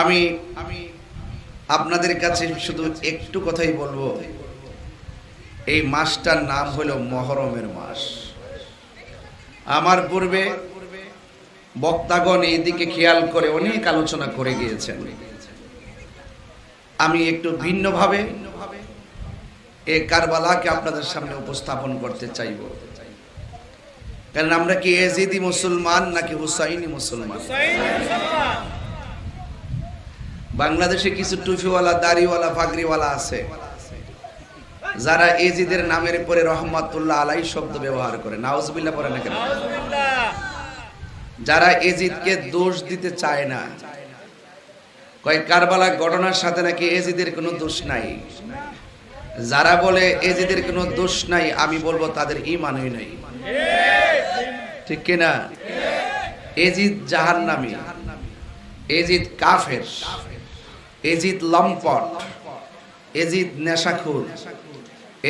আমি আমি আপনাদের কাছে শুধু একটু কথাই বলব। এই মাসটার নাম হলো মহরমের মাস। আমার পূর্বে বক্তাগণ এই দিকে খেয়াল করে অনেক আলোচনা করে গিয়েছেন। আমি একটু ভিন্নভাবে এ কারবালাকে আপনাদের সামনে উপস্থাপন করতে চাইব। কারণ আমরা কি এজিদি মুসলমান নাকি হুসাইনি মুসলমান। বাংলাদেশে কিছু টুফিওয়ালা দাড়িওয়ালা পাগড়িওয়ালা আছে। যারা এজিদের নামের পরে রহমাতুল্লাহ আলাই শব্দ ব্যবহার করে। নাউজবিল্লাহ পরে না কেন? যারা এজিদকে দোষ দিতে চায় না। কয় কারবালা ঘটনার সাথে নাকি এজিদের কোনো দোষ নাই? যারা বলে এজিদের কোনো দোষ নাই আমি বলব তাদের ইমানই নাই। ঠিক কিনা? এজিদ জাহান্নামী। এজিদ কাফের। এজিদ লম্পট, এজিদ নেশাখুর,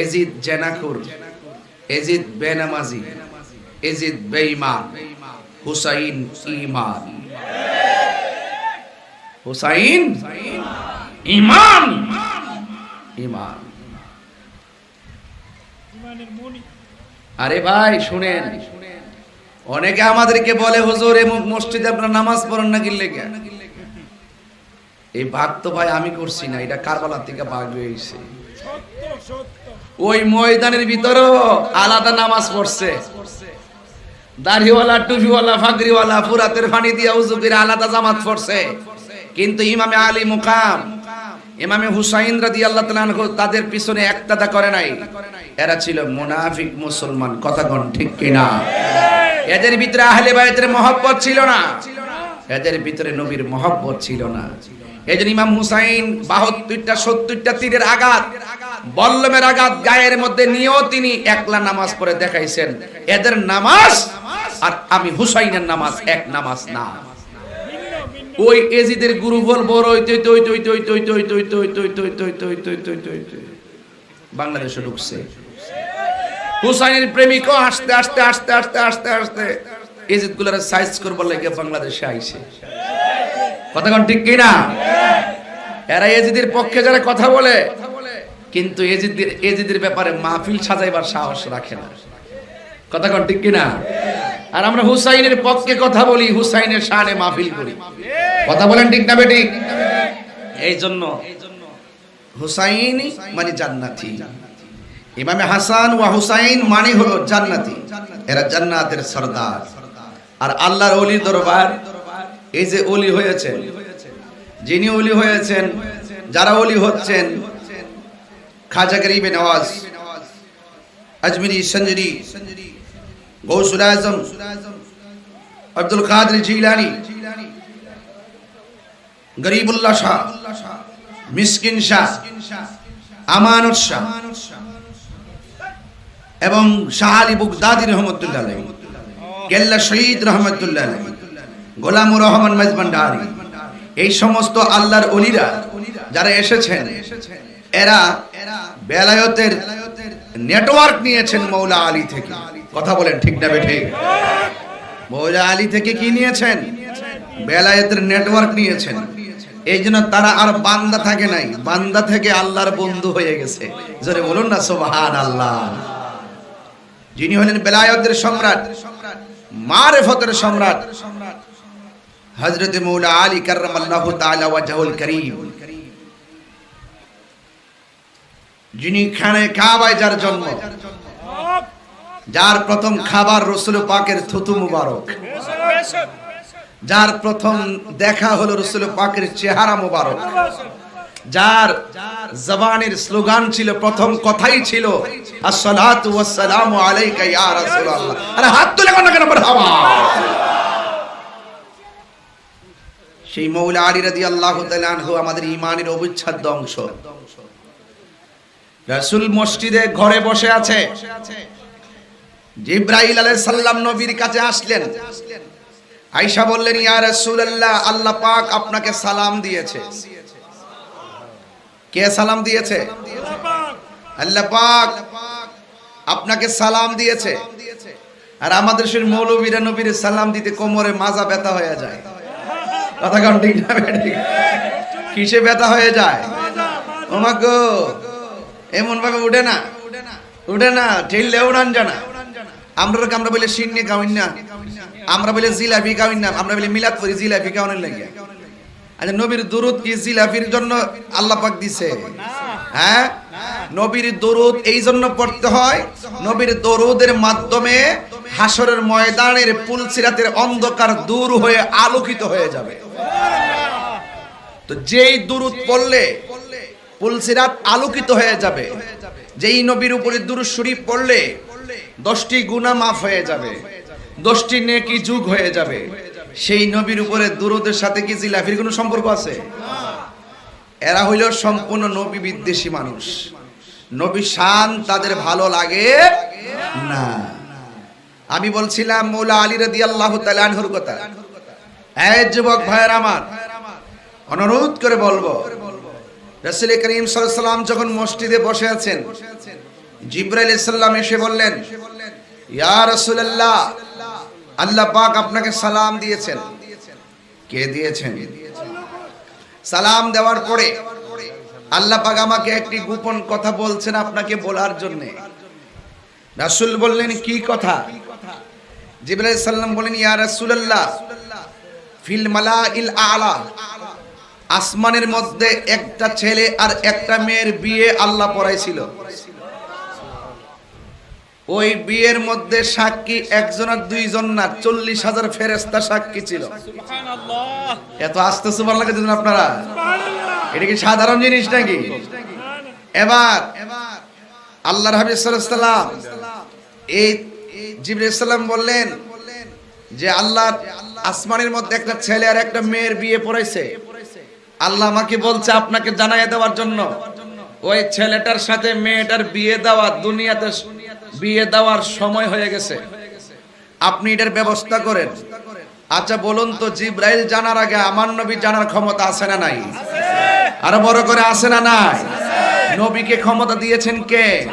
এজিদ জেনাখুর, এজিদ বেনামাজি, এজিদ বেঈমান, হুসাইন ইমান হুসাইন ইমান ইমান আরে ভাই, শুনেন, অনেকে আমাদেরকে বলে, হুজুর এমুক মসজিদে আপনারা নামাজ পড়েন না গিল্লে কে এই ভাগ তো ভাই আমি করছি না এটা কারবালা থেকে ভাগ হয়েছে ওই ময়দানের ভিতরেও আলাদা নামাজ পড়ছে। দাড়িওয়ালা টুপিওয়ালা ফাগরিওয়ালা ফুরাতের পানি দিয়া উজু করে আলাদা জামাত পড়ছে। কিন্তু ইমামে আলী মুকাম ইমামে হুসাইন রাদি আল্লাহ তাদের পিছনে একতাদা করে নাই। এরা ছিল মুনাফিক মুসলমান কথা কোন ঠিক কিনা? এদের ভিতরে আহলে বাইতের মহব্বত ছিল না। এদের ভিতরে নবীর মহব্বত ছিল না। এজন্য ইমাম হুসাইন বাহাত্তরটা সত্তরটা তীরের আঘাত বল্লমের আঘাত গায়ের মধ্যে নিয়েও তিনি একলা নামাজ পড়ে দেখাইছেন এদের নামাজ আর আমি হুসাইনের নামাজ এক নামাজ না ওই এজিদের গুরু বাংলাদেশে ঢুকছে হুসাইনের প্রেমিকও আসতে আসতে আসতে আসতে আসতে আসতে এজিদগুলার সাইজ করবার বাংলাদেশে আইছে কথা কোন ঠিক কিনা? এরা এজিদের পক্ষে যারা কথা বলে, কিন্তু এজিদের এজিদের ব্যাপারে মাহফিল সাজাইবার সাহস রাখে না। কথা কোন ঠিক কিনা? আর আমরা হুসাইনের পক্ষে কথা বলি, হুসাইনের শানে মাহফিল করি। কথা বলেন ঠিক না বেঠিক? এই জন্য হুসাইন মানে জান্নাতি। ইমামে হাসান ওয়া হুসাইন মানে হলো জান্নাতি। এরা জান্নাতের সর্দার। আর আল্লাহর অলি দরবার এই যে অলি হয়েছেন, যিনি অলি হয়েছেন, যারা অলি হচ্ছেন, খাজা গরিবে নওয়াজ, আজমিরি সঞ্জরি গৌসুল আজম, আব্দুল কাদের জিলানি, গরিবুল্লাহ শাহ, মিসকিন শাহ, আমানত শাহ এবং শাহ আলী বুগদাদি রহমতুল্লাহ কেল্লা শহীদ রহমতুল্লাহ গোলামুর রহমান মেজবান্ডারি। এই সমস্ত আল্লাহর অলিরা যারা এসেছেন, এরা বেলায়তের নেটওয়ার্ক নিয়েছেন মৌলা আলী থেকে। কথা বলেন ঠিক না বেঠে? মৌলা আলী থেকে কি নিয়েছেন? বেলায়েতের নেটওয়ার্ক নিয়েছেন। এই জন্য তারা আর বান্দা থাকে নাই। বান্দা থেকে আল্লাহর বন্ধু হয়ে গেছে। জোরে বলুন না সোহান আল্লাহ যিনি হলেন বেলায়তের সম্রাট, মারেফতের সম্রাট হজরত মৌলা আলী কার্রাম আল্লাহ তাআলা করিম। যিনি খানে কাবায় যার জন্ম। যার প্রথম খাবার রসুল পাকের থুতু মুবারক। যার প্রথম দেখা হলো রসুল পাকের চেহারা মুবারক। যার জবানের স্লোগান ছিল, প্রথম কথাই ছিল, আসসালাতু ওয়াসসালামু আলাইকা ইয়া রাসূলুল্লাহ। আরে হাত তুলে কোন কেন মারহাবা সেই মৌলা আলী তাআলা আনহু আমাদের ঈমানের অবিচ্ছেদ্য অংশ। রাসূল মসজিদে ঘরে বসে আছে। জিব্রাইল আলাইহিস সালাম নবীর কাছে আসলেন। আয়েশা বললেন, ইয়া রাসূলুল্লাহ, আল্লাহ পাক আপনাকে সালাম দিয়েছে। কে সালাম দিয়েছে? আল্লাহ পাক আপনাকে সালাম দিয়েছে। আর আমাদের সেই মৌলবীরা নবীর সালাম দিতে কোমরে মাজা ব্যথা হয়ে যায়। কথা কারণ ঠিক না কিসে ব্যথা হয়ে যায়? ওমা এমন ভাবে উঠে না উঠে না, ঠেললে উড়ান জানা আমরা আমরা বলে সিন্নি খাওয়াই না, আমরা বলে জিলাপি খাওয়াই না, আমরা বলে মিলাদ করি জিলাপি খাওয়ানোর লাগে। আচ্ছা নবীর দুরুদ কি জিলাপির জন্য আল্লাহ পাক দিছে? হ্যাঁ? নবীর দরুদ এই জন্য পড়তে হয়, নবীর দরুদের মাধ্যমে হাসরের ময়দানের পুলসিরাতের অন্ধকার দূর হয়ে আলোকিত হয়ে যাবে। তো যেই দুরুদ পড়লে পুলসিরাত আলোকিত হয়ে যাবে, যেই নবীর উপরে দুরুদ শরীফ পড়লে দশটি গুনাহ মাফ হয়ে যাবে, দশটি নেকি যুগ হয়ে যাবে। সেই নবীর উপরে দুরুদের সাথে কি জিলাফির কোনো সম্পর্ক আছে? এরা হইল সম্পূর্ণ নবী বিদ্বেষী মানুষ। নবী শান তাদের ভালো লাগে না। আমি বলছিলাম, মৌলা আলী রাদি আল্লাহ তালানহুর কথা। এই যুবক ভাইয়ের আমার, অনুরোধ করে বলব রসুল করিম সাল্লাম যখন মসজিদে বসে আছেন, জিব্রাইল ইসলাম এসে বললেন, ইয়া রাসূলুল্লাহ, আল্লাহ পাক আপনাকে সালাম দিয়েছেন। কে দিয়েছেন? সালাম দেওয়ার পরে আল্লাহ পাক আমাকে একটি গোপন কথা বলছেন আপনাকে বলার জন্য। রাসূল বললেন, কি কথা? জিবরাইল সাল্লাম বলেন ইয়া রাসূলুল্লাহ ফিল মালাইল আলা আসমানের মধ্যে একটা ছেলে আর একটা মেয়ের বিয়ে আল্লাহ পড়াইছিল। ওই বিয়ের মধ্যে সাক্ষী একজন আর দুইজন না চল্লিশ হাজার ফেরেস্তা সাক্ষী ছিল। এত আস্তে সুবার লাগে আপনারা? এটা কি সাধারণ জিনিস নাকি? এবার আল্লাহর হাবিব সাল্লাম এই জিবরাইল বললেন যে আল্লাহ আসমানের মধ্যে একটা ছেলে আর একটা মেয়ের বিয়ে পড়াইছে। আল্লাহ আমাকে বলছে আপনাকে জানাই দেওয়ার জন্য। ওই ছেলেটার সাথে মেয়েটার বিয়ে দেওয়া দুনিয়াতে বিয়ে দেওয়ার সময় হয়ে গেছে। আপনি এটার ব্যবস্থা করেন। আচ্ছা বলুন তো, জিব্রাইল জানার আগে আমার নবী জানার ক্ষমতা আছে না নাই? আরও বড় করে আছে না নাই? নবীকে ক্ষমতা দিয়েছেন কে?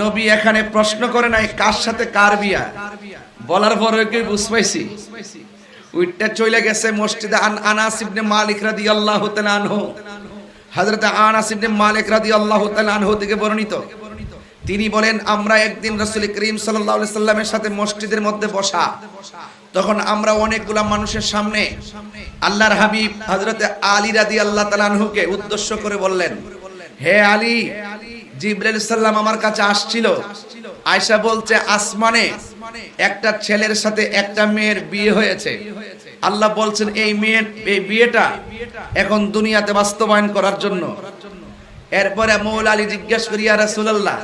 নবী এখানে প্রশ্ন করে নাই, কার সাথে কার বিয়া? বলার পরে কি বুঝ পাইছি? উইটটা চলে গেছে মসজিদে আন আনাস ইবনে মালিক রাদিয়াল্লাহু তাআলা আনহু। হযরত আনাস ইবনে মালিক রাদিয়াল্লাহু তাআলা আনহু থেকে বর্ণিত। তিনি বলেন, আমরা একদিন রাসূল করিম সাল্লাল্লাহু আলাইহি সাল্লামের সাথে মসজিদের মধ্যে বসা। তখন আমরা অনেকগুলা মানুষের সামনে আল্লাহর হাবিব হযরত আলী রাদিয়াল্লাহু তাআলা আনহুকে উদ্দেশ্য করে বললেন, হে আলী জিব্রাইল সাল্লাম আমার কাছে আসছিল। আয়সা বলছে, আসমানে একটা ছেলের সাথে একটা মেয়ের বিয়ে হয়েছে। আল্লাহ বলছেন, এই মেয়ের, এই বিয়েটা এখন দুনিয়াতে বাস্তবায়ন করার জন্য। এরপরে মৌল আলী জিজ্ঞেস করি আর রাসূলুল্লাহ,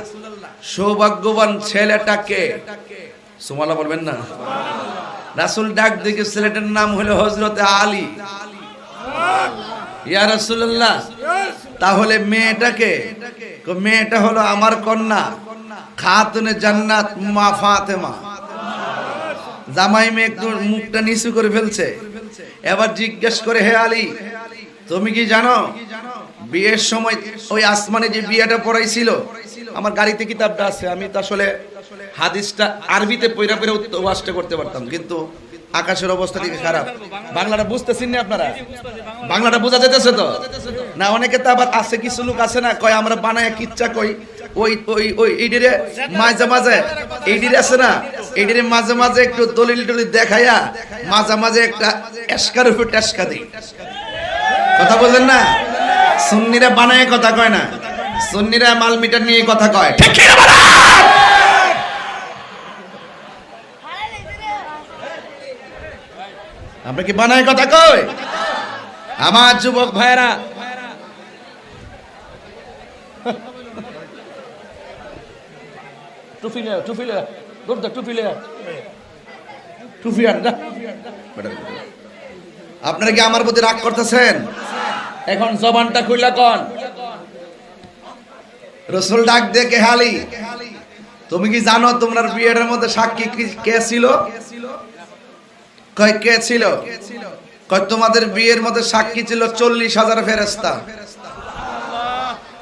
সৌভাগ্যবান ছেলেটাকে? সুমালা বলবেন না। রাসূল ডাক দেখে ছেলেটার নাম হলো হযরতে আলী। ইয়া রাসূলুল্লাহ, তাহলে মেয়েটাকে মেয়েটা হলো আমার কন্যা, খাতুনে জান্নাত মা ফাতেমা। জামাই মেয়ে একটু মুখটা নিচু করে ফেলছে। এবার জিজ্ঞেস করে, হে আলী, তুমি কি জানো, বিয়ের সময় ওই আসমানে যে বিয়েটা পড়াইছিল, আমার গাড়িতে কিতাবটা আছে, আমি তো আসলে হাদিসটা আরবিতে পয়রা পয়রা ওয়াজটা করতে পারতাম, কিন্তু আকাশের অবস্থা দিকে খারাপ। বাংলাটা বুঝতেছেন না আপনারা? বাংলাটা বোঝা যেতেছে তো? না অনেকে তো আবার আছে কিছু লোক আছে না কয় আমরা বানায় কিচ্ছা কই। ওই ওই ওই এইডিরে মাঝে মাঝে এইডিরে আছে না? এইডিরে মাঝে মাঝে একটু দলিল টলিল দেখাইয়া মাঝে মাঝে একটা এসকার উপর টেসকা দিই। কথা বলেন না? সুন্নিরা বানায় কথা কয় না? সুন্নিরা মাল মিটার নিয়ে কথা কয়। ঠিক কি না বলা? আমরা কি বানায় কথা কই? আমার যুবক ভাইরা টুপি লে টুপি লে দৌড় টুপি লে টুপি আন যা আপনারা কি আমার প্রতি রাগ করতেছেন? এখন জবানটা খুইলা কন। রসুল ডাক দে কেহালি তুমি কি জানো তোমার বিয়ের মধ্যে সাক্ষী কি- কে ছিল? কয় কে ছিল? কয় তোমাদের বিয়ের মধ্যে সাক্ষী ছিল চল্লিশ হাজার ফেরেস্তা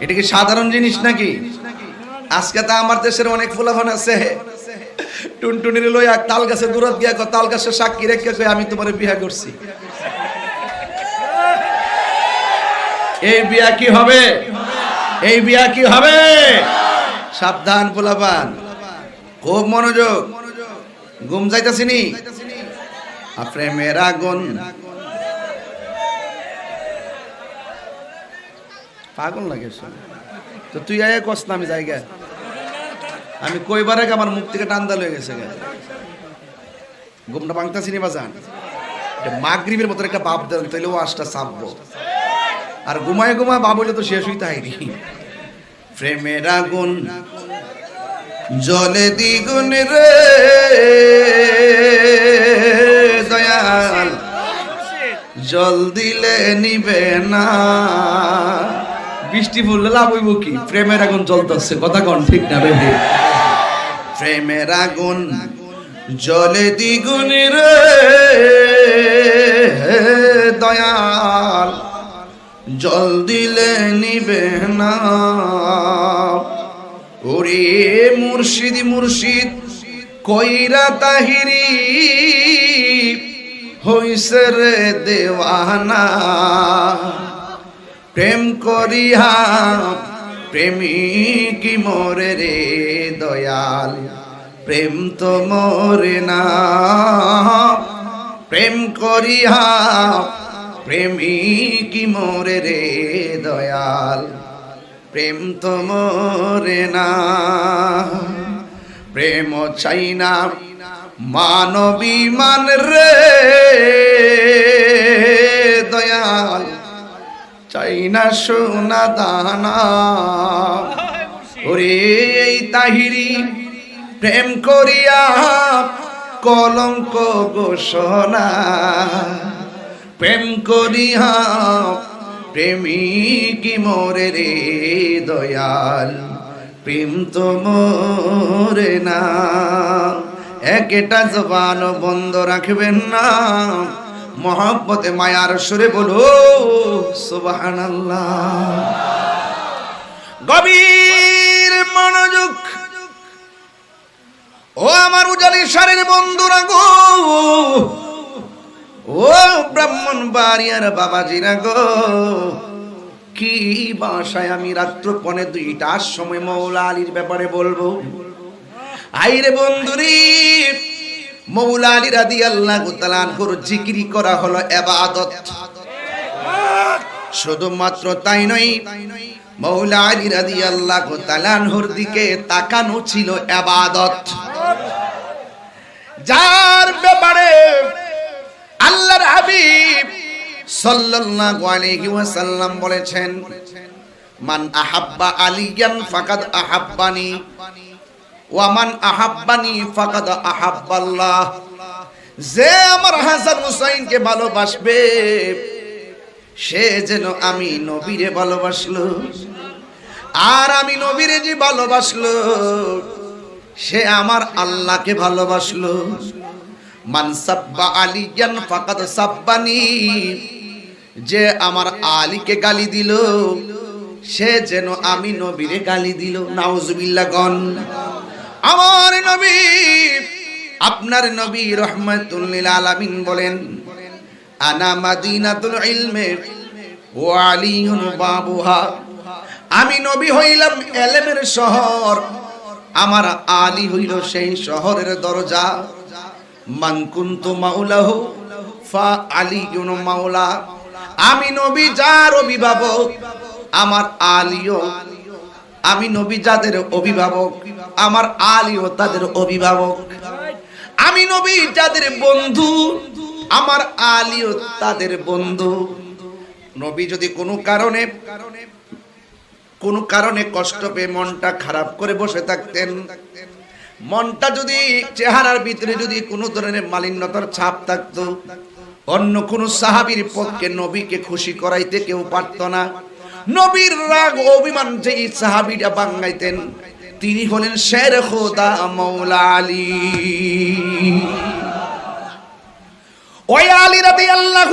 এটা কি সাধারণ জিনিস নাকি? আজকে তো আমার দেশের অনেক ফুলাফান আছে। টুনটুনির লইয়া তাল গাছে দূরত গিয়া তাল গাছে সাক্ষী রেখে কয়, আমি তোমার বিয়ে করছি। এই বিয়া কি হবে? এই বিয়া কি হবে? সাবধান পোলাপান খুব মনোযোগ। ঘুম যাইতাছিনি প্রেমের আগুন। পাগল লাগে তো তুই আয় কস না আমি জায়গা আমি কইবার আগে আমার মুখ থেকে টান্দা লয়ে গেছে গে। ঘুমটা ভাঙতাছি নি বাজান। মাগরিবের মতন একটা বাপ দেন, তাইলে ও আশটা চাপবো আর ঘুমায় ঘুমায় বাপ হইলে তো শেষ হইতে হয়নি প্রেমের আগুন, জলে দ্বিগুণ রে। জল দিলে নিবে না। বৃষ্টি পড়লে লাভ হইব কি? প্রেমের আগুন জ্বলতেছে, কথা কন ঠিক না রে প্রেমের আগুন জলে দ্বিগুণ রে। দয়াল, জল দিলে নিবে না। ওরে মুর্শিদ মুর্শিদ, কইরা তাহিরি। হইছে রে দেওয়ানা। প্রেম করিয়া প্রেমিক মরে রে দয়াল, প্রেম তো মরে না। প্রেম করিয়া প্রেমিক মরে রে দয়াল, প্রেম তো মরে না। প্রেম চাই না মানবী মান রে, দয়াল। চাই না সোনা দানা। ওরে এই তাহিরি, প্রেম করিয়া কলঙ্ক ঘোষণা। প্রেম করিয়া প্রেমিক মোরে রে, দয়াল। প্রেম তো মোরে না। একটা জবান বন্ধ রাখবেন না। মহব্বতে, মায়ার সুরে বলো, সুবহানাল্লাহ। গভীর মনোযোগ। ও আমার উজালি সারের বন্ধুরা গো। ও ব্রাহ্মণ বাড়িয়ার বাবাজিরা গো। কি বাসায় আমি রাত্র পনে দুইটার সময় মৌলা আলীর ব্যাপারে বলব? আইরে বন্ধুরি, মৌলা আলী রাদি আল্লাহ তালান করো জিকিরি করা হলো এবাদত। শুধুমাত্র তাই নয়, মৌলা আলী রাদি আল্লাহ তালানহর দিকে তাকানো ছিল এবাদত। যার ব্যাপারে আল্লাহর হাবিব সাল্লাল্লাহু আলাইহি ওয়াসাল্লাম বলেছেন, মান আহাব্বা আলিয়ান ফাকাদ আহাব্বানি ওয়া মান আহাব্বানি ফাকাদ আহাব্বাল্লাহ। যে আমার হাসান হুসাইনকে ভালোবাসবে, সে যেন আমি নবীরে ভালোবাসলো। আর আমি নবীরে যে ভালোবাসলো, সে আমার আল্লাহকে ভালোবাসলো। মান সাব্বা আলিয়ান ফাকাদ সাব্বানি, যে আমার আলীকে গালি দিল, সে যেন আমি নবীরে গালি দিল। নাউজুবিল্লাহ গন আমার নবী, আপনার নবী রহমাতুল্লিল আলামিন বলেন, আনা মাদিনাতুল ইলমে ও আলিউন বাবুহা। আমি নবী হইলাম এলেমের শহর। আমার আলী হইল সেই শহরের দরজা। মান কুনতু মাওলাহু ফা আলিউন মাওলা। আমি নবী, যার অভিভাবক, আমার আলীও আমি নবী যাদের অভিভাবক, আমার আলীও তাদের অভিভাবক। আমি নবী যাদের বন্ধু, আমার আলীও তাদের বন্ধু। নবী যদি কোনো কারণে কোনো কারণে কষ্ট পেয়ে মনটা খারাপ করে বসে থাকতেন, মনটা যদি, চেহারার ভিতরে যদি কোনো ধরনের মালিন্যতার ছাপ থাকতো, অন্য কোনো সাহাবীর পক্ষে নবীকে খুশি করাইতে কেউ পারত না। নবীর রাগ অভিমান যেই সাহাবীরা বাঙ্গাইতেন তিনি হলেন শের খোদা মৌলা আলী। ওই আলী রাতে আল্লাহ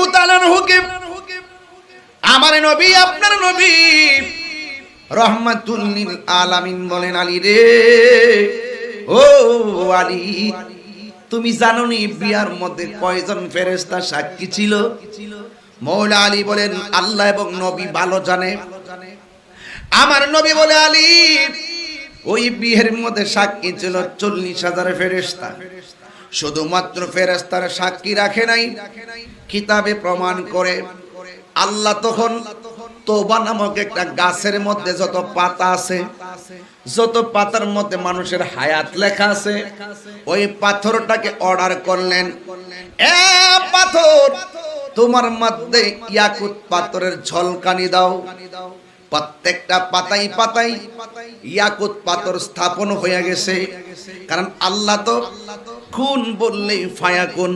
হুকে আমার নবী, আপনার নবী রহমাতুল্লিল আলামিন বলেন, আলী রে, ও আলী, তুমি জানো নি বিয়ার মধ্যে কয়জন ফেরেস্তা সাক্ষী ছিল? মৌলা আলী বলেন, আল্লাহ এবং নবী ভালো জানে। আমার নবী বলে, আলী, ওই বিয়ের মধ্যে সাক্ষী ছিল চল্লিশ হাজার ফেরেস্তা শুধুমাত্র ফেরেস্তার সাক্ষী রাখে নাই, কিতাবে প্রমাণ করে। আল্লাহ তখন তোবা নামক একটা গাছের মধ্যে যত পাতা আছে, যত পাতার মধ্যে মানুষের হায়াত লেখা আছে, ওই পাথরটাকে অর্ডার করলেন। এ পাথর তোমার মধ্যে ইয়াকুত পাথরের ঝলকানি দাও। প্রত্যেকটা পাতাই পাতাই ইয়াকুত পাথর স্থাপন হয়ে গেছে। কারণ আল্লাহ তো খুন বললেই ফায়াকুন,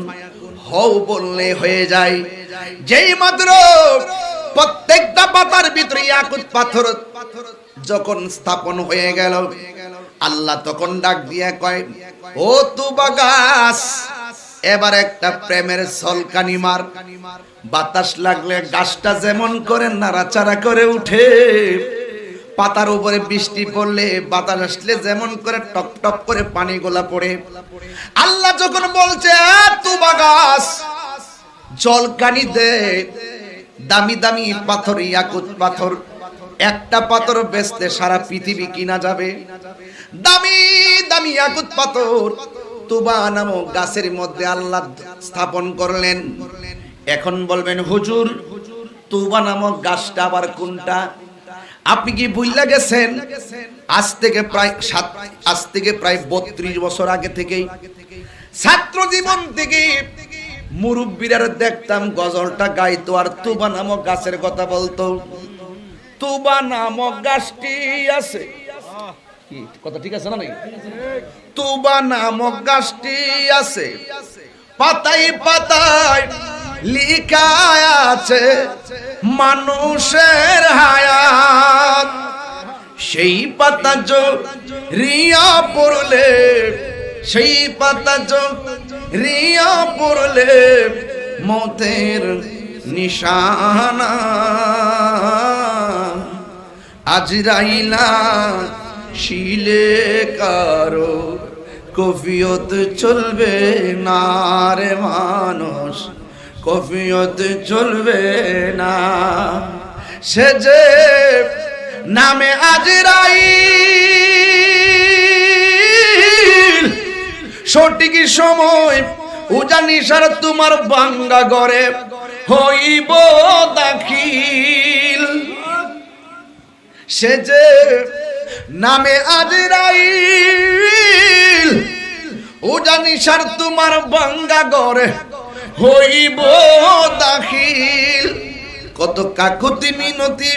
হও বললে হয়ে যায়। যেই মাত্র প্রত্যেকটা পাতার ভিতরে ইয়াকুত পাথর যখন স্থাপন হয়ে গেল, আল্লাহ তখন ডাক দিয়ে কয়, ও তুবা গাছ এবার একটা প্রেমের সলকানি মার। বাতাস লাগলে গাছটা যেমন করে নাড়াচাড়া করে উঠে। পাতার উপরে বৃষ্টি পড়লে বাতাস আসলে যেমন করে টপ টপ করে পানি গোলা পড়ে। আল্লাহ যখন বলছে "আ, তুবা গাছ জলকানি দে দামি দামি পাথর ইয়াকুত পাথর একটা পাথর বেচতে সারা পৃথিবী কিনা যাবে। দামি দামি ইয়াকুত পাথর তুবা নামক গাছের মধ্যে আল্লাহ স্থাপন করলেন। এখন বলবেন, হুজুর, তুবা নামক গাছটা আবার কোনটা? আপনি কি ভুললা গেছেন? আজ থেকে প্রায় সাত, আজ থেকে প্রায় বত্রিশ বছর আগে থেকেই। ছাত্র জীবন থেকে মুরব্বীরা দেখতাম গজলটা গাইতো আর তুবা নামক গাছের কথা বলতো। তুবা নামক গাছটি আছে কথা ঠিক আছে না নাকি তুবা নামক গাছটি আছে পাতায় পাতায় লিখা আছে মানুষের হায়াত। সেই পাতা যো রিয়া পড়লে, সেই পাতা যো রিয়া পড়লে মতের নিশানা। আজরাইলা শিলে কারও কফিয়ত চলবে না রে মানুষ, কফিয়ত চলবে না। সে যে নামে আজরাই সঠিক সময় উজানি সার তোমার বাঙ্গা গড়ে হইব দাখিল। সে যে নামে আজরাইল। উজানি সার তোমার বাঙ্গা গড়ে হইব দাখিল। কত কাকুতি মিনতি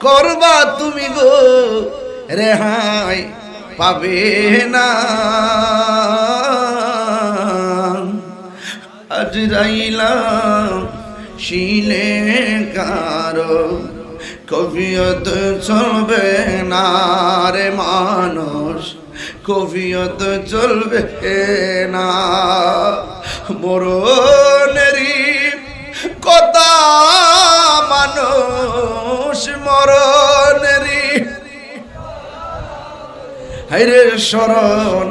করবা তুমি গো, রেহাই পাবে না। আজরাইলাম শিলে কারও কবিয়ত চলবে না রে মানুষ, কবিয়ত চলবে না। মরণেরই কথা মানুষ মরণেরই হাইরে স্মরণ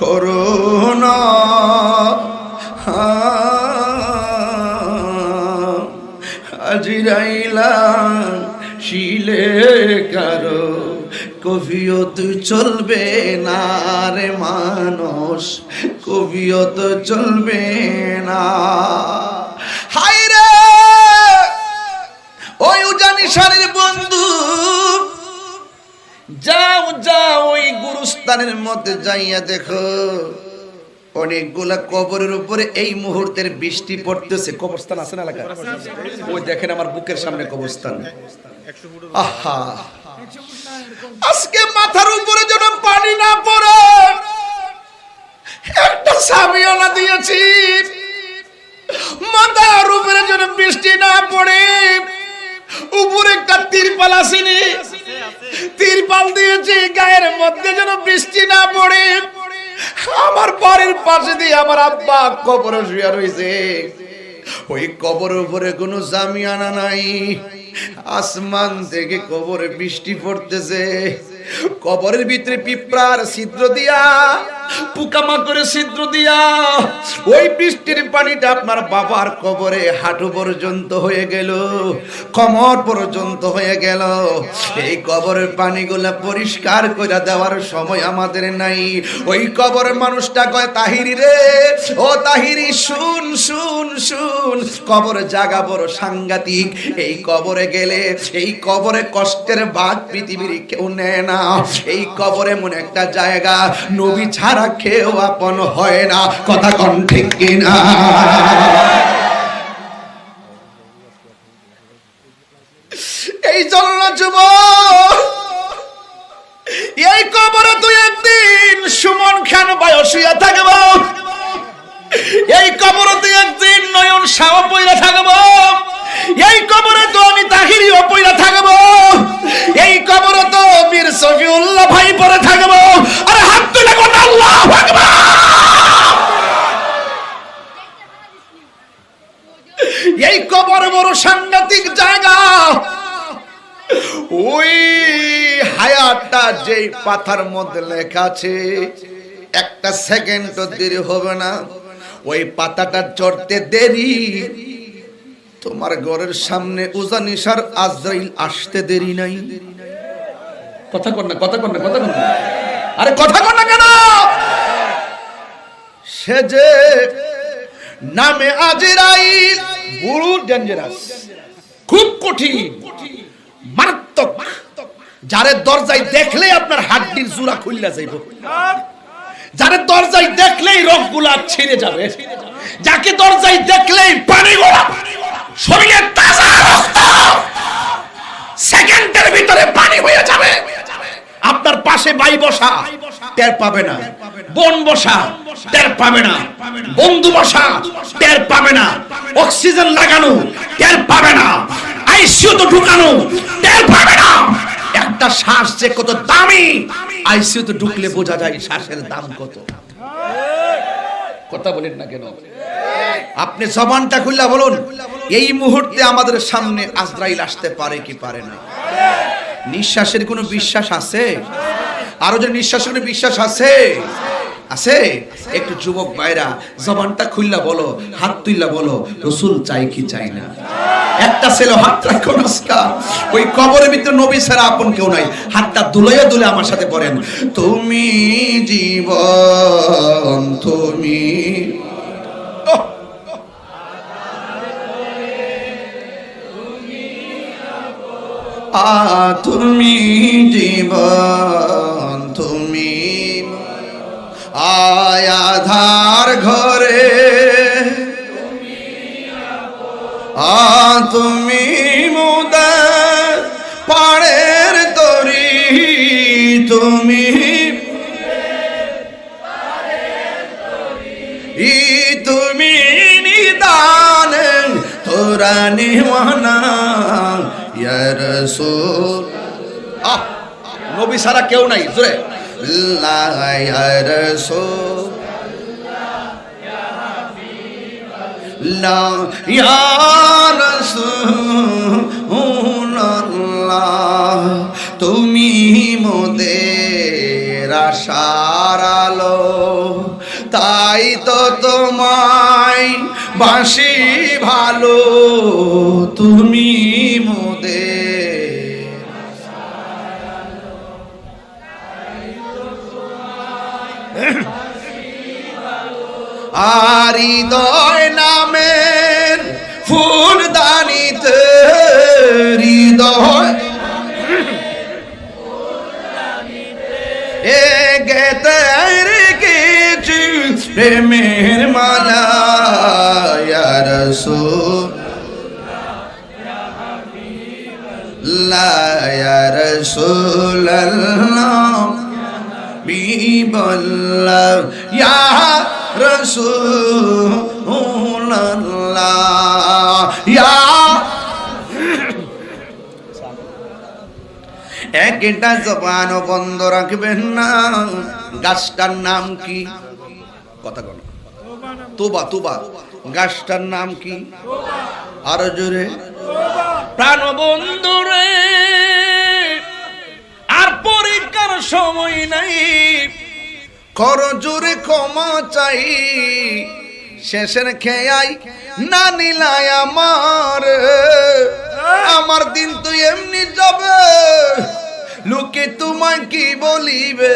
করুণা আজিরাইলা কবিয়ত চলবে না রে মানুষ কবিয়ত চলবে না। হাইরে ওই উজানি সারের বন্ধু, যাও যাও, ওই গুরুস্থানের মধ্যে যাইয়া দেখো। অনেকগুলা কবরের উপরে এই মুহূর্তের বৃষ্টি পড়তেছে। কবরস্থান আছে না এলাকা ওই দেখেন আমার বুকের সামনে কবরস্থান। আহা! আজকে মাথার উপরে যেন পানি না পড়ে। একটা সামিয়ানা দিয়েছি। মাথার উপরে যেন বৃষ্টি না পড়ে। উপরে একটা তিরপাল আসেনি। তিরপাল দিয়েছি, গায়ের মধ্যে যেন বৃষ্টি না পড়ে। আমার বাড়ির পাশে দিয়ে আমার আব্বা কবরে শুয়ে রয়েছে ওই কবর উপরে কোনো জামিয়ানা নাই। আসমান থেকে কবরে বৃষ্টি পড়তেছে। কবরের ভিতরে পিঁপড়ার ছিদ্র দিয়া পোকামাকড়ে ছিদ্র দিয়া। ওই বৃষ্টির পানিটা আপনার বাবার কবরে হাঁটু পর্যন্ত হয়ে গেল, কমর পর্যন্ত হয়ে গেল। এই কবরের পানিগুলা পরিষ্কার করে দেওয়ার সময় আমাদের নাই। ওই কবরের মানুষটা কয়, তাহিরি রে, ও তাহিরি, শুন শুন শুন। কবর জাগা বড় সাংঘাতিক। এই কবরে গেলে, এই কবরে কষ্টের বাদ পৃথিবীর কেউ নেয় না। এই কবরে মনে একটা জায়গা, নবী ছাড়া কেউ আপন হয় না। কথা কন ঠিক কিনা? এই জন্য যুব এই কবরে তুই একদিন সুমন খান বয়সিয়া থাকব। এই কবরে তুই একদিন নয়ন শাহ পইরা থাকব। এই কবরে তো আমি তাহিরিও পইরা থাকব। এই কবরে তো বীর সফিউল্লাহ ভাই পরে থাকব আরে হাত তুলে কোন আল্লাহ আকবার এই কবর বড় সাংঘাতিক জায়গা। ওই হায়াতটা যে পাথার মধ্যে লেখা আছে, একটা সেকেন্ড দেরি হবে না। ওই পাতাটা চড়তে দেরি। তোমার ঘরের সামনে উজানিসার আজরাইল আসতে দেরি নাই। কথা কর না, কথা কর না, কথা কর না। আরে কথা কর না কেন? সে যে নামে আজরাইল, বড় ডেঞ্জারাস খুব কঠিন। মারাত্মক। যারে দরজায় দেখলেই আপনার হাড্ডির জোড়া খুললা যাইব। যারে দরজায় দেখলেই রগগুলা ছিঁড়ে যাবে। যাকে দরজায় দেখলেই পানি গোলা শরীরে তাজা রক্ত। সেকেন্ডের ভিতরে পানি হয়ে যাবে। আপনার পাশে বাই বসা টের পাবে না। বোন বসা টের পাবে না। বন্ধু বসা টের পাবে না। অক্সিজেন লাগানো টের পাবে না। আইসিইউ তো ঢুকানো টের পাবে না। একটা শ্বাস যে কত দামি। আইসিইউ তো ঢুকলে বোঝা যায় শ্বাসের দাম কত। কথা বলেন না কেন? আপনি জবানটা খুললা বলুন এই মুহূর্তে আমাদের সামনে আজরাইল আসতে পারে কি পারে না? নিঃশ্বাসের কোনো বিশ্বাস আছে? আরও যে নিঃশ্বাসের কোনো বিশ্বাস আছে? আছে? একটু যুবক ভাইরা, জবানটা খুললা বলো, হাত তুইলা বলো, রসুল চাই কি চাই না? একটা ছেলে হাত রাখো নস্কা ওই কবরের ভিতরে নবী ছাড়া আপন কেউ নাই। হাতটা দুলাইয়া দুলে আমার সাথে পড়েন। তুমি জীবন, তুমি আ তুমি জীবন, তুমি আয়াধার ঘরে। আ, তুমি মুদার পাড়ের তরি, তুমি ই, তুমি নিদান তোরা ইয়া নবী সারা কেউ নাই, জোরে। তুমি মোদের আশার আলো, তাই তো তোমায় বাসি ভালো। তুমি আর হৃদয় নামের ফুলদানিতে হৃদয় এ গেতে রেখেছি প্রেমের মালা রাসূল। লা ইয়া রাসূলাল্লাহ বিবল্লাহ ইয়া রাসূলুল্লাহ, ইয়া একটা জবানও বন্ধ রাখবেন না। গাছটার নাম কি? কথা বলো। তোবা তোবা। গাছটার নাম কি? আরও জোরে। প্রাণ বন্ধুরে আর সময় নাই। কর জোরে ক্ষমা চাই। শেষের খেয়াই না নিলাই আমার। আমার দিন তুই এমনি যাবে। লোকে তোমায় কি বলিবে?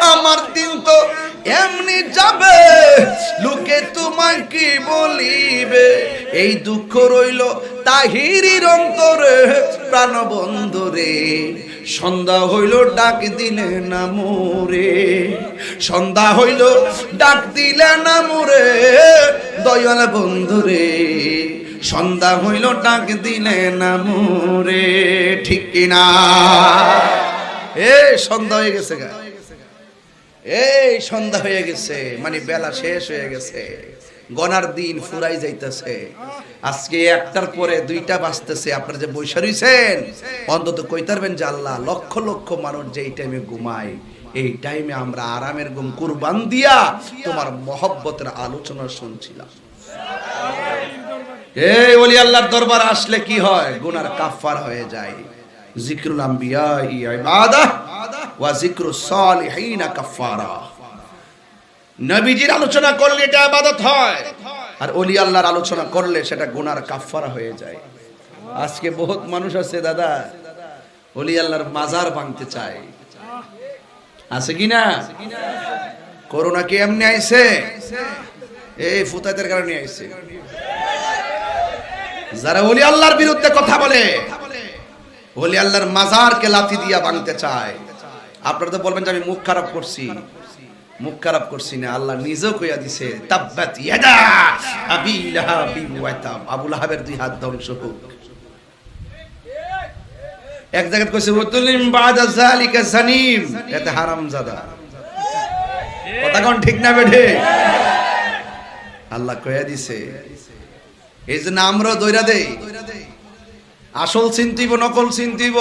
আমার দিন তো এমনি যাবে। লোকে তোমায় কি বলিবে? এই দুঃখ রইল তাহিরির অন্তরে প্রাণ বন্ধুরে সন্ধ্যা হইল ডাক দিলে না মোরে। সন্ধ্যা হইল ডাক দিলে না মোরে, দয়াল বন্ধুরে। সন্ধ্যা হইল, ডাক দিলে না মোরে, ঠিক কিনা? এ, সন্ধ্যা হয়ে গেছে গা। এই, সন্ধ্যা হয়ে গেছে মানে বেলা শেষ হয়ে গেছে। গনার দিন ফুরাই যাইতেছে। আজকে একটার পরে দুইটা বাঁচতেছে আপনারা যে বৈশা রইছেন, অন্তত কইতারবেন যে আল্লাহ, লক্ষ লক্ষ মানুষ যে এই টাইমে ঘুমায়, এই টাইমে আমরা আরামের ঘুম কুরবান দিয়া তোমার মহব্বতের আলোচনা শুনছিলাম। এই ওলি আল্লাহর দরবার আসলে কি হয়? গুনার কাফার হয়ে যায়। জিক্রুল আম্বিয়া ইবাদাহ ওয়া জিক্রুস সালিহিন কাফারা নবীজির আলোচনা করলে এটা ইবাদত হয়। আর ওলি আল্লাহর আলোচনা করলে সেটা গুনার কাফারা হয়ে যায়। আজকে বহুত মানুষ আছে দাদা, ওলি আল্লাহর মাজার ভাঙতে চায়। আছে কি না? করোনা কি এমনি আইছে? এই ফুতাইদের কারণে আইছে। যারা ওলি আল্লাহর বিরুদ্ধে কথা বলে, ওলি আল্লাহর মাজারকে লাথি দিয়া ভাঙতে চায়। আপনারা তো বলবেন যে আমি মুখ খারাপ করছি। মুখ খারাপ করছি না, আল্লাহ নিজেও কইয়া দিছে, তাব্বাত ইয়াদা আবি লাহাবি ওয়া তাব। আবু লাহাবের দুই হাত ধ্বংস হোক। এক জায়গায় কইছে ওয়াতুলিম বাদা যালিকা জানিম। এতে হারামজাদা কথা কোন ঠিক না বেঠে? আল্লাহ কইয়া দিছে এই জন্য আমরা দৈরা দেই। আসল চিন্তিব নকল চিন্তিব